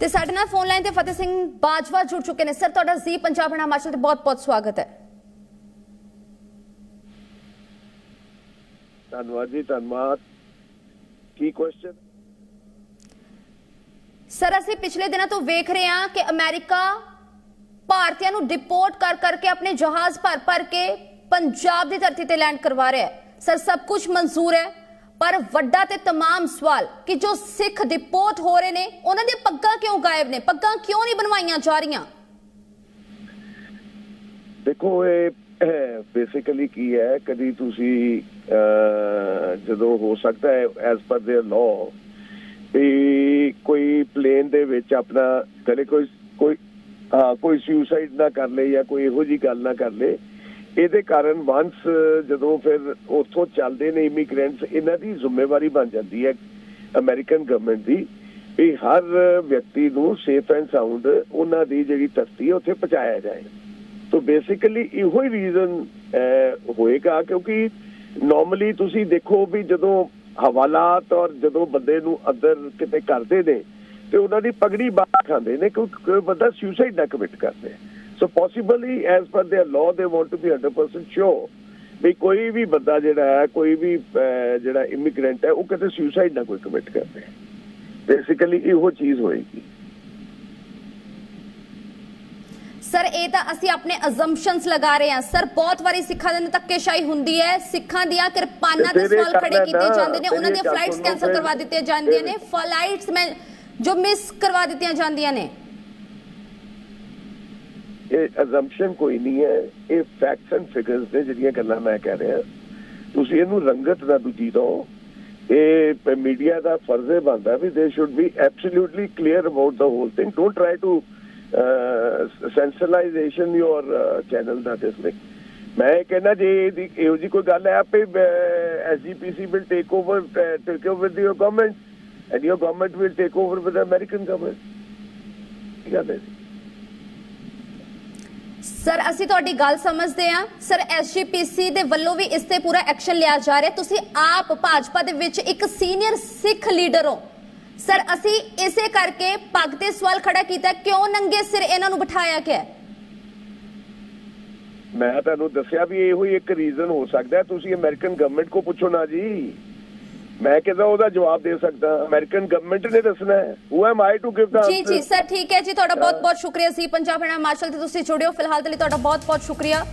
ਤੇ ਸਾਡੇ ਨਾਲ ਫੋਨ ਲਾਈਨ ਤੇ ਫਤਿਹ ਸਿੰਘ ਬਾਜਵਾ ਜੁੜ ਚੁੱਕੇ ਨੇ। ਸਰ ਤੁਹਾਡਾ ਜ਼ੀ ਪੰਜਾਬ ਹਣਾ ਹਿਮਾਚਲ ਤੇ ਬਹੁਤ-ਬਹੁਤ ਸਵਾਗਤ ਹੈ। ਧੰਨਵਾਦ ਜੀ ਧੰਨਵਾਦ। ਕੀ ਕੁਐਸਚਨ ਸਰ ਅਸੀਂ ਪਿਛਲੇ ਦਿਨਾਂ ਤੋਂ ਵੇਖ ਰਹੇ ਹਾਂ ਕਿ ਅਮਰੀਕਾ ਭਾਰਤੀਆਂ ਨੂੰ ਡਿਪੋਰਟ ਕਰ ਕਰਕੇ ਆਪਣੇ ਜਹਾਜ਼ ਭਰ ਭਰ ਕੇ ਪੰਜਾਬ ਦੀ ਧਰਤੀ ਤੇ ਲੈਂਡ ਕਰਵਾ ਰਿਹਾ ਹੈ। ਸਰ ਸਭ ਕੁਝ ਮਨਜ਼ੂਰ ਹੈ। ਪਰ ਵੱਡਾ ਤੇ तमाम ਸਵਾਲ ਕਿ ਜੋ ਸਿੱਖ ਡਿਪੋਰਟ ਹੋ ਰਹੇ ਨੇ ਉਹਨਾਂ ਦੀਆਂ ਪੱਗਾਂ ਕਿਉਂ ਗਾਇਬ ਨੇ ਪੱਗਾਂ ਕਿਉਂ ਨਹੀਂ ਬਣਵਾਈਆਂ ਜਾ ਰਹੀਆਂ ਦੇਖੋ ਇਹ ਬੇਸਿਕਲੀ ਕੀ ਹੈ ਕਦੀ ਤੁਸੀਂ ਅਹ, ਜਦੋਂ ਹੋ ਸਕਦਾ ਹੈ ਐਸ ਪਰ देयर ਲਾਅ ਵੀ ਕੋਈ ਪਲੇਨ ਦੇ ਵਿੱਚ ਆਪਣਾ ਕਦੇ ਕੋਈ ਕੋਈ ਹਾਂ ਕੋਈ ਸੁਸਾਈਡ ਨਾ ਕਰ ਲੇ ਜਾਂ ਕੋਈ ਇਹੋ ਜੀ ਗੱਲ ਨਾ ਕਰ ਲੇ ਇਹਦੇ ਕਾਰਨ ਵਾਂਸ ਜਦੋਂ ਫਿਰ ਉੱਥੋਂ ਚੱਲਦੇ ਨੇ ਇਮੀਗ੍ਰੈਂਟਸ ਇਹਨਾਂ ਦੀ ਜ਼ਿੰਮੇਵਾਰੀ ਬਣ ਜਾਂਦੀ ਹੈ ਅਮਰੀਕਨ ਗਵਰਨਮੈਂਟ ਦੀ ਵੀ ਹਰ ਵਿਅਕਤੀ ਨੂੰ ਸੇਫ ਐਂਡ ਸਾਊਂਡ ਉਹਨਾਂ ਦੀ ਜਿਹੜੀ ਧਰਤੀ ਹੈ, ਉੱਥੇ ਪਹੁੰਚਾਇਆ ਜਾਏ। ਤੋ ਬੇਸਿਕਲੀ ਇਹੋ ਹੀ ਰੀਜ਼ਨ ਹੋਏਗਾ ਕਿਉਂਕਿ ਨਾਰਮਲੀ ਤੁਸੀਂ ਦੇਖੋ ਵੀ ਜਦੋਂ ਹਵਾਲਾਤ ਔਰ ਜਦੋਂ ਬੰਦੇ ਨੂੰ ਅੰਦਰ ਕਿਤੇ ਕਰਦੇ ਨੇ ਤੇ ਉਹਨਾਂ ਦੀ ਪਗੜੀ ਬਾਹਰ ਖਾਂਦੇ ਨੇ ਕਿਉਂਕਿ ਬੰਦਾ ਸੁਸਾਈਡ ਨਾ ਕਮਿਟ ਕਰਦੇ So possibly as per their law they want to be 100% sure ਵੀ ਕੋਈ ਵੀ ਬੰਦਾ ਜਿਹੜਾ ਹੈ ਕੋਈ ਵੀ ਅਹ, ਜਿਹੜਾ ਇਮੀਗ੍ਰੈਂਟ ਹੈ ਉਹ ਕਿਤੇ ਸੁਸਾਈਡ ਨਾ ਕੋਈ ਕਮਿਟ ਕਰਦੇ ਬੇਸਿਕਲੀ ਇਹੋ ਚੀਜ਼ ਹੋਏਗੀ ਸਰ ਇਹ ਤਾਂ ਅਸੀਂ ਆਪਣੇ ਅਜ਼ੰਪਸ਼ਨਸ ਲਗਾ ਰਹੇ ਹਾਂ ਸਰ ਬਹੁਤ ਵਾਰੀ ਸਿੱਖਾਂ ਦੇ ਨਾਲ ਧੱਕੇਸ਼ਾਹੀ ਹੁੰਦੀ ਹੈ ਸਿੱਖਾਂ ਦੀਆਂ ਕਿਰਪਾਨਾਂ ਦੇ ਤੇ ਫਿਰ ਸਵਾਲ ਖੜੇ ਕਰਨਾ ਕੀਤੇ ਨਾ, ਜਾਂਦੇ ਨੇ ਉਹਨਾਂ ਦੀਆਂ ਫਿਰ ਫਲਾਈਟਸ ਸੁਣੋ ਕੈਨਸਲ ਫਿਰ। ਕਰਵਾ ਦਿੱਤੀਆਂ ਜਾਂਦੀਆਂ ਨੇ ਫਿਰ- ਫਲਾਈਟਸ ਮੈਂ ਜੋ ਮਿਸ ਕਰਵਾ ਦਿੱਤੀਆਂ ਜਾਂਦੀਆਂ ਨੇ ਇਹ ਅਜ਼ੰਪਸ਼ਨ ਕੋਈ ਨਹੀਂ ਹੈ। ਇਹ ਫੈਕਟਸ ਐਂਡ ਫਿਗਰਸ ਨੇ ਜਿਹੜੀਆਂ ਗੱਲਾਂ ਮੈਂ ਕਹਿ ਰਿਹਾ। ਤੁਸੀਂ ਇਹਨੂੰ ਰੰਗਤ ਨਾ ਦੂਜੀ ਦੋ। ਇਹ ਮੀਡੀਆ ਦਾ ਫਰਜ਼ ਹੈ ਬਣਦਾ ਵੀ they should be absolutely clear about the whole thing don't try to sensationalization your channel the this ਨੇ ਮੈਂ ਇਹ ਕਹਿੰਦਾ ਜੇ ਇਹਦੀ ਇਹੋ ਜੀ ਕੋਈ ਗੱਲ ਹੈ, ਆਪੇ SGPC will take over take over with your government and your government will take over with American government ਕੀ ਗੱਲ ਹੈ ਜੀ? ਸਰ ਅਸੀਂ ਤੁਹਾਡੀ ਗੱਲ ਸਮਝਦੇ ਹਾਂ। ਸਰ ਐਸਜੀਪੀਸੀ ਦੇ ਵੱਲੋਂ ਵੀ ਇਸ ਤੇ ਪੂਰਾ ਐਕਸ਼ਨ ਲਿਆ ਜਾ ਰਿਹਾ। ਤੁਸੀਂ ਆਪ ਭਾਜਪਾ ਦੇ ਵਿੱਚ ਇੱਕ ਸੀਨੀਅਰ ਸਿੱਖ ਲੀਡਰ ਹੋ। ਸਰ ਅਸੀਂ ਇਸੇ ਕਰਕੇ ਪੱਗ ਤੇ ਸਵਾਲ ਖੜਾ ਕੀਤਾ, ਕਿਉਂ ਨੰਗੇ ਸਿਰ ਇਹਨਾਂ ਨੂੰ ਬਿਠਾਇਆ ਗਿਆ? ਮੈਂ ਤੁਹਾਨੂੰ ਦੱਸਿਆ ਵੀ ਇਹੋ ਹੀ ਇੱਕ ਰੀਜ਼ਨ ਹੋ ਸਕਦਾ ਤੁਸੀਂ ਅਮਰੀਕਨ ਗਵਰਨਮੈਂਟ ਕੋ ਪੁੱਛੋ ਨਾ ਜੀ। ਮੈਂ ਕਿਦਾਂ ਉਹਦਾ ਜਵਾਬ ਦੇ ਸਕਦਾ? ਅਮਰੀਕਨ ਗਵਰਨਮੈਂਟ ਨੇ ਦੱਸਣਾ ਹੈ। Who am I to give ਦਾ ਜੀ ਜੀ ਸਰ ਠੀਕ ਹੈ ਜੀ ਤੁਹਾਡਾ ਬਹੁਤ ਬਹੁਤ ਸ਼ੁਕਰੀਆ ਸੀ। ਪੰਜਾਬ ਹਰਿਆਣਾ ਹਿਮਾਚਲ ਤੇ ਤੁਸੀਂ ਜੁੜਿਓ ਫਿਲਹਾਲ ਦੇ ਲਈ ਤੁਹਾਡਾ ਬਹੁਤ ਬਹੁਤ ਸ਼ੁਕਰੀਆ।